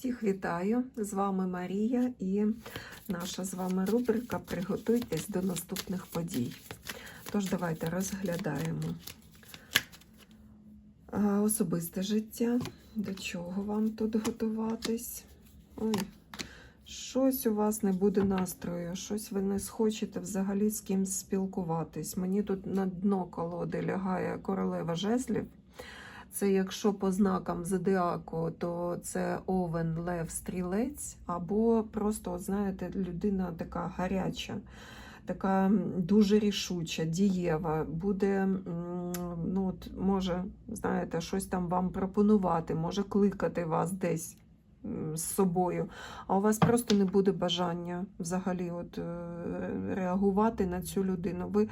Всіх вітаю! З вами Марія і наша з вами рубрика Приготуйтесь до наступних подій. Тож, давайте розглядаємо особисте життя. До чого вам тут готуватись? Ой, щось у вас не буде настрою, щось ви не схочете взагалі з кимсь спілкуватись. Мені тут на дно колоди лягає королева жезлів. Це якщо по знакам зодіаку, то це овен, лев, стрілець, або просто, знаєте, людина така гаряча, така дуже рішуча, дієва, буде, ну, от, може, знаєте, щось там вам пропонувати, може кликати вас десь з собою, а у вас просто не буде бажання взагалі от, е, реагувати на цю людину. Ви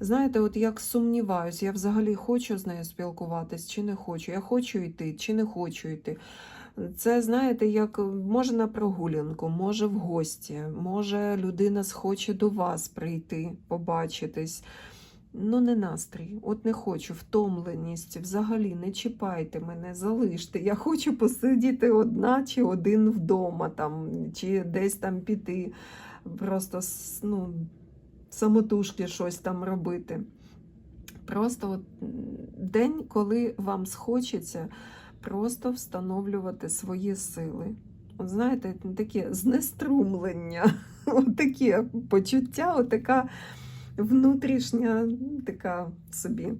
Знаєте, от як сумніваюсь, я взагалі хочу з нею спілкуватись чи не хочу. Я хочу йти чи не хочу йти. Це, знаєте, як може на прогулянку, може в гості, може людина схоче до вас прийти, побачитись. Ну, не настрій, от не хочу, втомленість, взагалі не чіпайте мене, залиште. Я хочу посидіти одна чи один вдома, там, чи десь там піти. Просто ну, самотужки щось там робити. Просто от день, коли вам схочеться просто встановлювати свої сили. От знаєте, таке знеструмлення, таке почуття, от така внутрішня така собі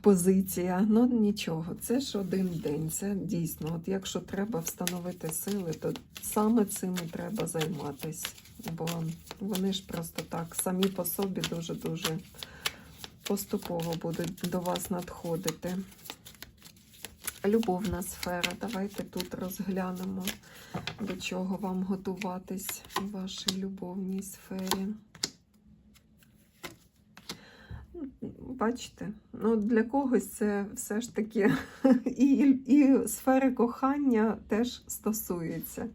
позиція. Ну нічого, це ж один день. Це дійсно. От якщо треба встановити сили, то саме цим і треба займатися. Бо вони ж просто так самі по собі дуже-дуже поступово будуть до вас надходити. Любовна сфера. Давайте тут розглянемо, до чого вам готуватись у вашій любовній сфері. Бачите, ну для когось це все ж таки і, і сфери кохання теж стосується.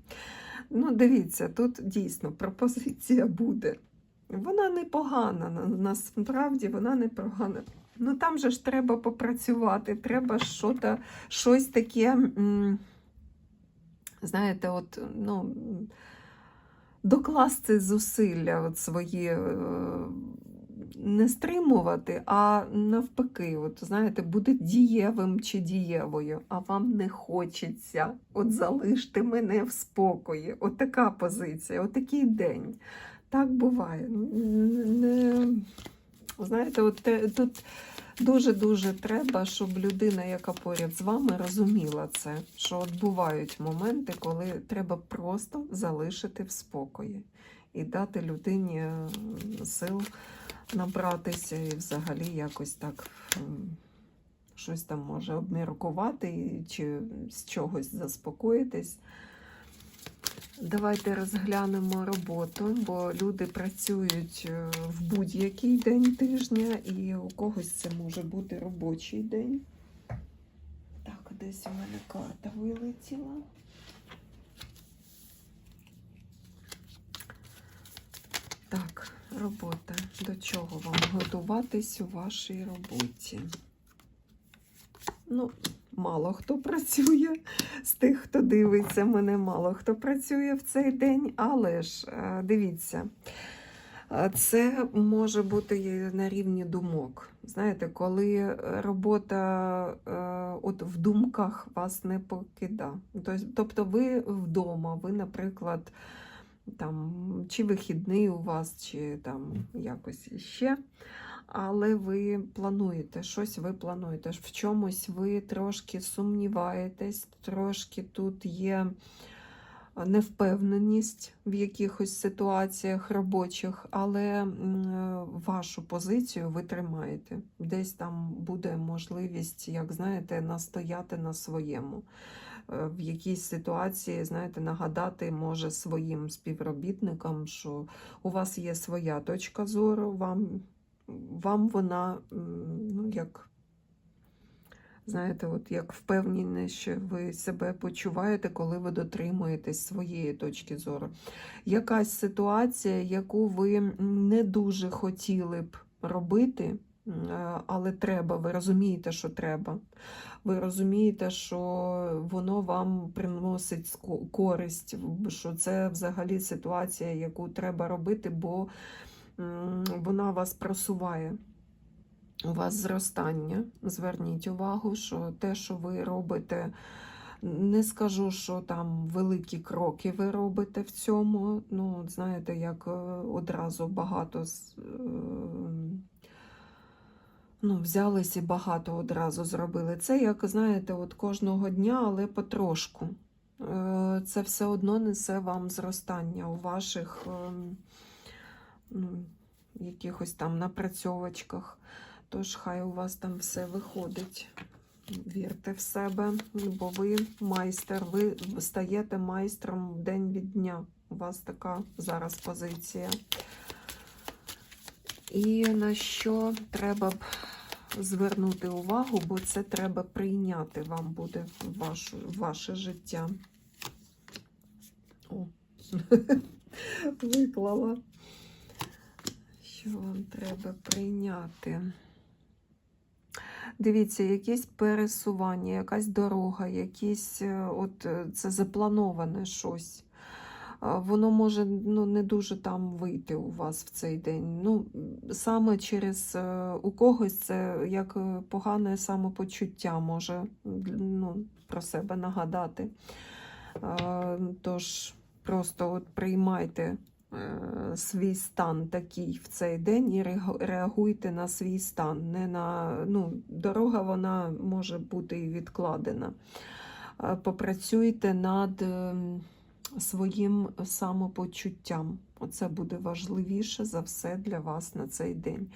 Ну, дивіться, тут дійсно пропозиція буде. Вона непогана, на- насправді вона непогана. Ну там же ж треба попрацювати, треба щось таке, знаєте, от, ну, докласти зусилля от свої. Не стримувати, а навпаки, от знаєте, бути дієвим чи дієвою, а вам не хочеться. От залиште мене в спокої. От така позиція, от такий день. Так буває. Не, знаєте, от тут дуже-дуже треба, щоб людина, яка поряд з вами, розуміла це, що от бувають моменти, коли треба просто залишити в спокої і дати людині е, сил набратися і взагалі якось так щось там може обміркувати чи з чогось заспокоїтись. Давайте розглянемо роботу, бо люди працюють е, в будь-який день тижня, і у когось це може бути робочий день. Так, десь у мене карта вилетіла. Так, робота. До чого вам готуватись у вашій роботі? Ну, мало хто працює з тих, хто дивиться мене, мало хто працює в цей день, але ж е, дивіться, е, це може бути на рівні думок. Знаєте, коли робота е, от в думках вас не покида. Тобто- ви вдома, ви, наприклад, там, чи вихідний у вас, чи там якось іще. Але ви плануєте, щось ви плануєте. В чомусь ви трошки сумніваєтесь, трошки тут є невпевненість в якихось ситуаціях робочих, але вашу позицію ви тримаєте. Десь там буде можливість, як знаєте, настояти на своєму. Е, В якійсь ситуації, знаєте, нагадати може своїм співробітникам, що у вас є своя точка зору, вам, вам вона, ну, як, знаєте, от як впевнені, що ви себе почуваєте, коли ви дотримуєтесь своєї точки зору. Якась ситуація, яку ви не дуже хотіли б робити, е, але треба, ви розумієте, що треба. Ви розумієте, що воно вам приносить користь, що це взагалі ситуація, яку треба робити, бо вона вас просуває. У вас зростання. Зверніть увагу, що те, що ви робите, не скажу, що там великі кроки ви робите в цьому. Ну, знаєте, як е, одразу багато е, ну, взялись і багато одразу зробили. Це, як знаєте, от кожного дня, але потрошку. Е, Це все одно несе вам зростання у ваших ем, ну, якихось там напрацьовочках. Тож хай у вас там все виходить. Вірте в себе, бо ви майстер, ви стаєте майстром день від дня. У вас така зараз позиція. І на що треба б звернути увагу, бо це треба прийняти вам буде вашу, ваше життя. О, виклала. Що вам треба прийняти? Дивіться, якесь пересування, якась дорога, якісь, е, от е, це заплановане щось. Воно може ну, не дуже там вийти у вас в цей день. Ну, саме через е, у когось це як погане самопочуття може ну, про себе нагадати. Тож просто от приймайте свій стан такий в цей день і реагуйте на свій стан. Не на, ну, дорога вона може бути і відкладена. Е, Попрацюйте над ем, своїм самопочуттям. Оце буде важливіше за все для вас на цей день.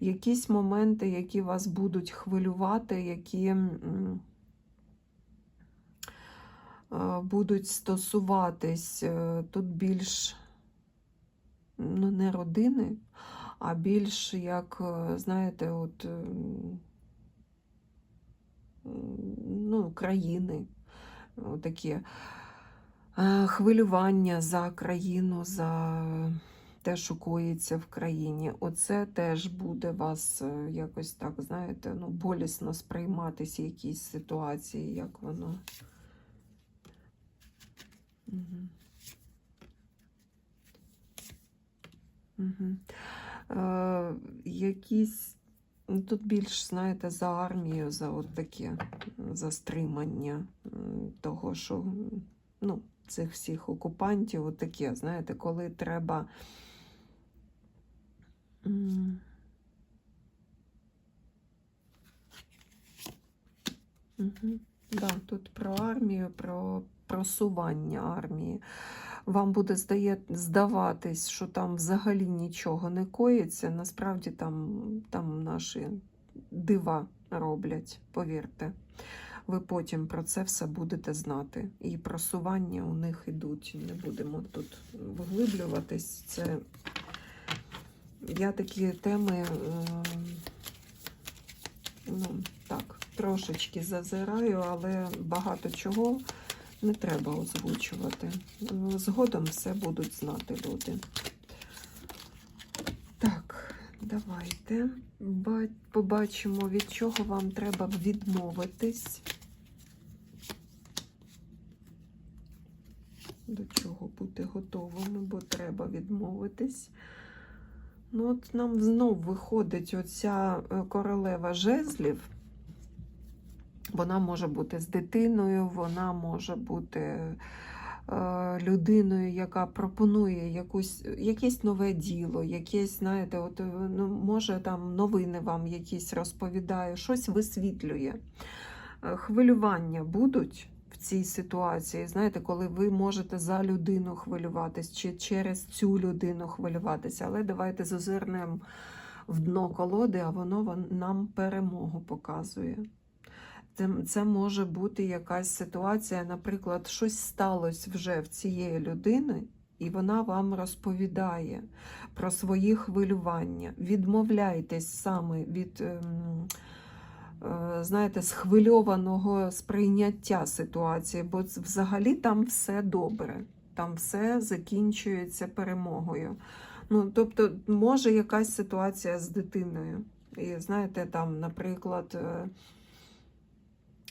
Якісь моменти, які вас будуть хвилювати, які е, будуть стосуватись е, тут більш ну, не родини, а більш як, е, знаєте, от, ем, ну, країни. Такі е, хвилювання за країну, за те, що коїться в країні. Оце теж буде вас е, якось так, знаєте, ну, болісно сприйматися якісь ситуації, як воно. Угу. Е, якісь, ну, тут більш, знаєте, за армію, за от таке, за стримання того, що ну, цих всіх окупантів, от таке, знаєте, коли треба. Угу. Да, тут про армію, про просування армії. Вам буде здаватись, що там взагалі нічого не коїться. Насправді там, там наші дива роблять, повірте. Ви потім про це все будете знати. І просування у них ідуть. Не будемо тут вглиблюватись. Це я такі теми. е, ну, так, трошечки зазираю, але багато чого не треба озвучувати. Згодом все будуть знати люди. Так, давайте побачимо, від чого вам треба відмовитись. До чого бути готовими, бо треба відмовитись. Ну, от нам знов виходить оця е, королева жезлів. Вона може бути з дитиною, вона може бути е, людиною, яка пропонує якусь, якесь нове діло, якесь, знаєте, от, е, ну, може там новини вам якісь розповідає, щось висвітлює. Е, Хвилювання будуть в цій ситуації, знаєте, коли ви можете за людину хвилюватись чи через цю людину хвилюватися, але давайте зазирнемо в дно колоди, а воно нам перемогу показує. Це, може бути якась ситуація, наприклад, щось сталося вже в цієї людини, і вона вам розповідає про свої хвилювання. Відмовляйтесь саме від, ем, е, знаєте, схвильованого сприйняття ситуації, бо взагалі там все добре, там все закінчується перемогою. Ну, тобто, може якась ситуація з дитиною. І знаєте, там, наприклад, е,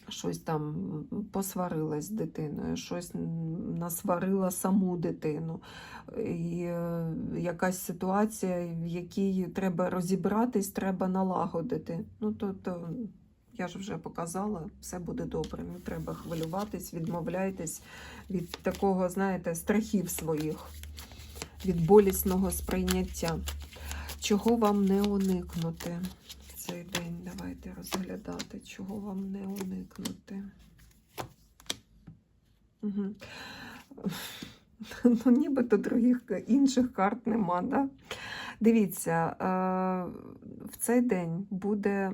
щось там посварилась з дитиною, щось насварила саму дитину. І е, якась ситуація, в якій треба розібратись, треба налагодити. Ну, то, то я ж вже показала, все буде добре. Не треба хвилюватись, відмовляйтесь від такого, знаєте, страхів своїх, від болісного сприйняття. Чого вам не уникнути Давайте розглядати, чого вам не уникнути. Угу. Ну, нібито других інших карт нема, да? Дивіться, е, в цей день буде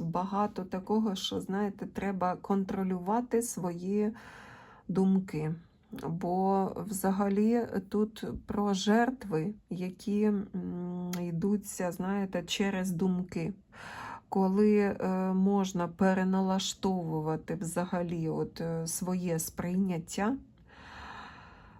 багато такого, що, знаєте, треба контролювати свої думки. Бо взагалі тут про жертви, які йдуться, знаєте, через думки. Коли е, можна переналаштовувати взагалі от, е, своє сприйняття,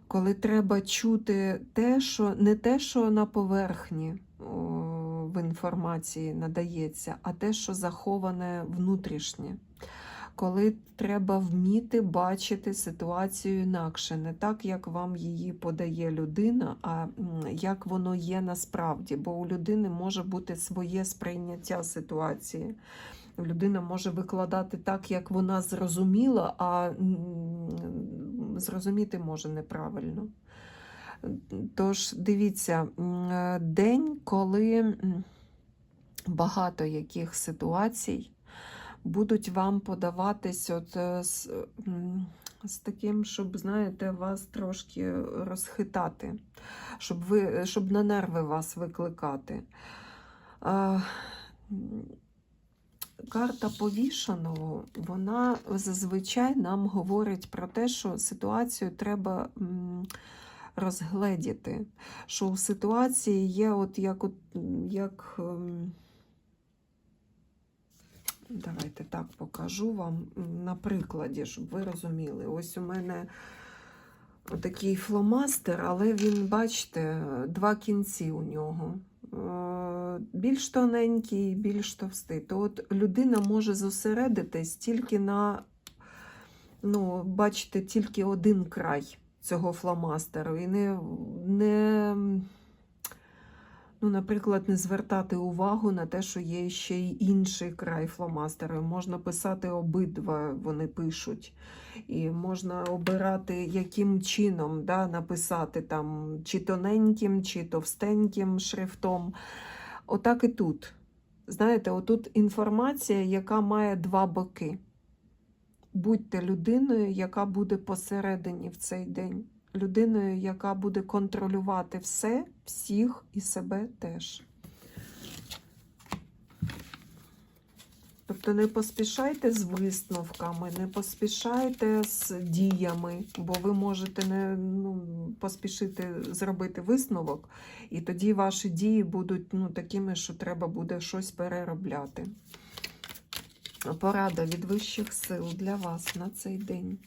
коли треба чути те, що не те, що на поверхні в інформації надається, а те, що заховане внутрішнє. Коли треба вміти бачити ситуацію інакше, не так, як вам її подає людина, а як воно є насправді. Бо у людини може бути своє сприйняття ситуації. Людина може викладати так, як вона зрозуміла, а зрозуміти може неправильно. Тож, дивіться, день, коли багато яких ситуацій будуть вам подаватись от е, з, з таким, щоб, знаєте, вас трошки розхитати, щоб, ви, щоб на нерви вас викликати. А, Карта повішаного, вона зазвичай нам говорить про те, що ситуацію треба розгледіти. Що у ситуації є, от як, як ем, давайте так покажу вам на прикладі, щоб ви розуміли. Ось у мене такий фломастер, але він, бачите, два кінці у нього. Е, Більш тоненький, більш товстий. То от людина може зосередитись тільки на, ну, бачите, тільки один край цього фломастеру. І не, не, ну, наприклад, не звертати увагу на те, що є ще й інший край фломастеру. Можна писати обидва, вони пишуть. І можна обирати, яким чином да, написати там чи тоненьким, чи товстеньким шрифтом. Отак і тут. Знаєте, отут інформація, яка має два боки. Будьте людиною, яка буде посередині в цей день. Людиною, яка буде контролювати все, всіх і себе теж. Тобто не поспішайте з висновками, не поспішайте з діями, бо ви можете не ну, поспішити зробити висновок, і тоді ваші дії будуть ну, такими, що треба буде щось переробляти. Порада від вищих сил для вас на цей день.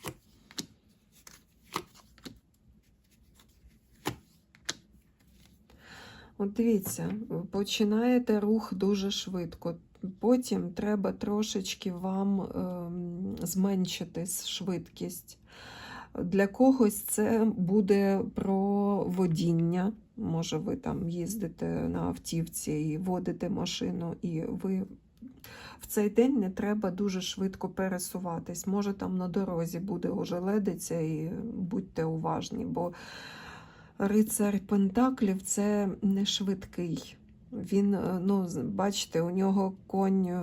От дивіться, починаєте рух дуже швидко. Потім треба трошечки вам ем, зменшити швидкість. Для когось це буде про водіння. Може, ви там їздите на автівці і водите машину, і ви в цей день не треба дуже швидко пересуватись. Може, там на дорозі буде ожеледиця, і будьте уважні, бо рицар Пентаклів це не швидкий. Він, е, ну, бачите, у нього конь, е,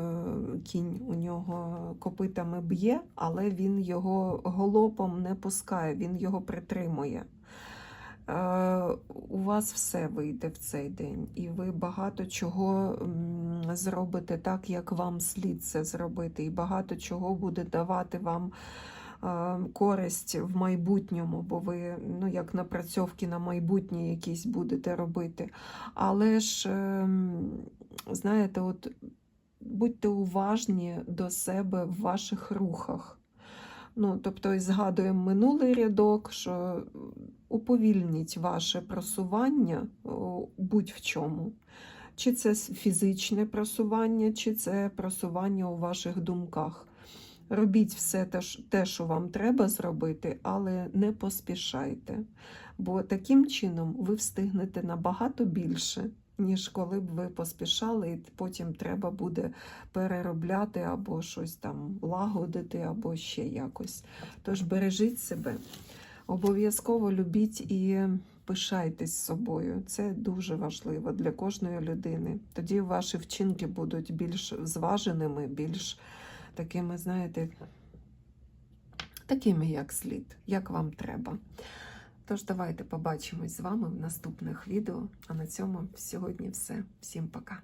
кінь у нього копитами б'є, але він його голопом не пускає, він його притримує. Е, у вас все вийде в цей день, і ви багато чого зробите так, як вам слід це зробити, і багато чого буде давати вам користь в майбутньому, бо ви ну, як напрацьовки на майбутнє якісь будете робити. Але ж, ем, знаєте, от будьте уважні до себе в ваших рухах. Ну, тобто, згадуємо минулий рядок, що уповільніть ваше просування будь-в чому. Чи це фізичне просування, чи це просування у ваших думках. Робіть все те, що вам треба зробити, але не поспішайте. Бо таким чином ви встигнете набагато більше, ніж коли б ви поспішали, і потім треба буде переробляти або щось там лагодити, або ще якось. Тож бережіть себе. Обов'язково любіть і пишайтесь собою. Це дуже важливо для кожної людини. Тоді ваші вчинки будуть більш зваженими, більш такими, знаєте, такими, як слід, як вам треба. Тож давайте побачимось з вами в наступних відео. А на цьому сьогодні все. Всім пока.